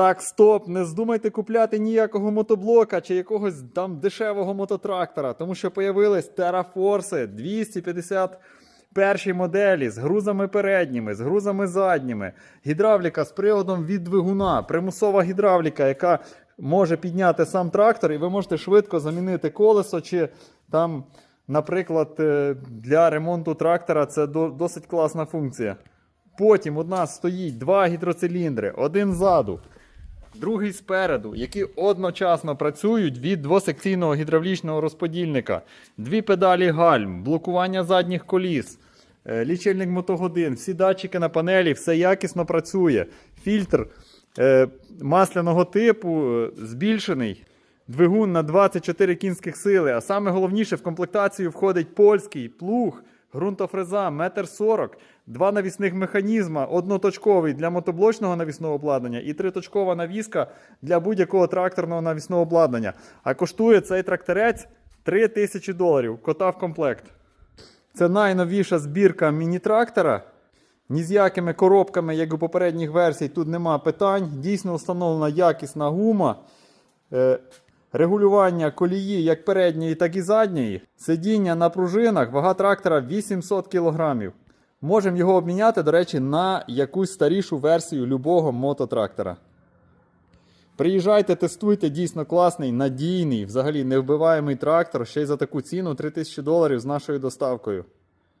Так, стоп, не здумайте купляти ніякого мотоблока чи якогось там дешевого мототрактора, тому що появились Terraforce 251 моделі з грузами передніми, з грузами задніми, гідравліка з приводом від двигуна, примусова гідравліка, яка може підняти сам трактор, і ви можете швидко замінити колесо чи там, наприклад, е, для ремонту трактора це досить класна функція. Потім у нас стоїть два гідроциліндри, один ззаду, другий спереду, які одночасно працюють від двосекційного гідравлічного розподільника, дві педалі гальм, блокування задніх коліс, е, лічильник мотогодин, всі датчики на панелі, все якісно працює. Фільтр е, масляного типу е, збільшений. Двигун на 24 кінських сили. А саме головніше в комплектацію входить польський плуг, ґрунтофреза, метр 40, два навісних механізма, одноточковий для мотоблочного навісного обладнання і триточкова навіска для будь-якого тракторного навісного обладнання. А коштує цей тракторець 3 тисячі доларів. Кота в комплект. Це найновіша збірка міні-трактора. Ні з якими коробками, як у попередніх версій, тут нема питань. Дійсно встановлена якісна гума. Регулювання колії як передньої, так і задньої. Сидіння на пружинах, вага трактора 800 кг. Можемо його обміняти, до речі, на якусь старішу версію любого мототрактора. Приїжджайте, тестуйте, дійсно класний, надійний, взагалі невбиваємий трактор. Ще й за таку ціну 3000 доларів з нашою доставкою.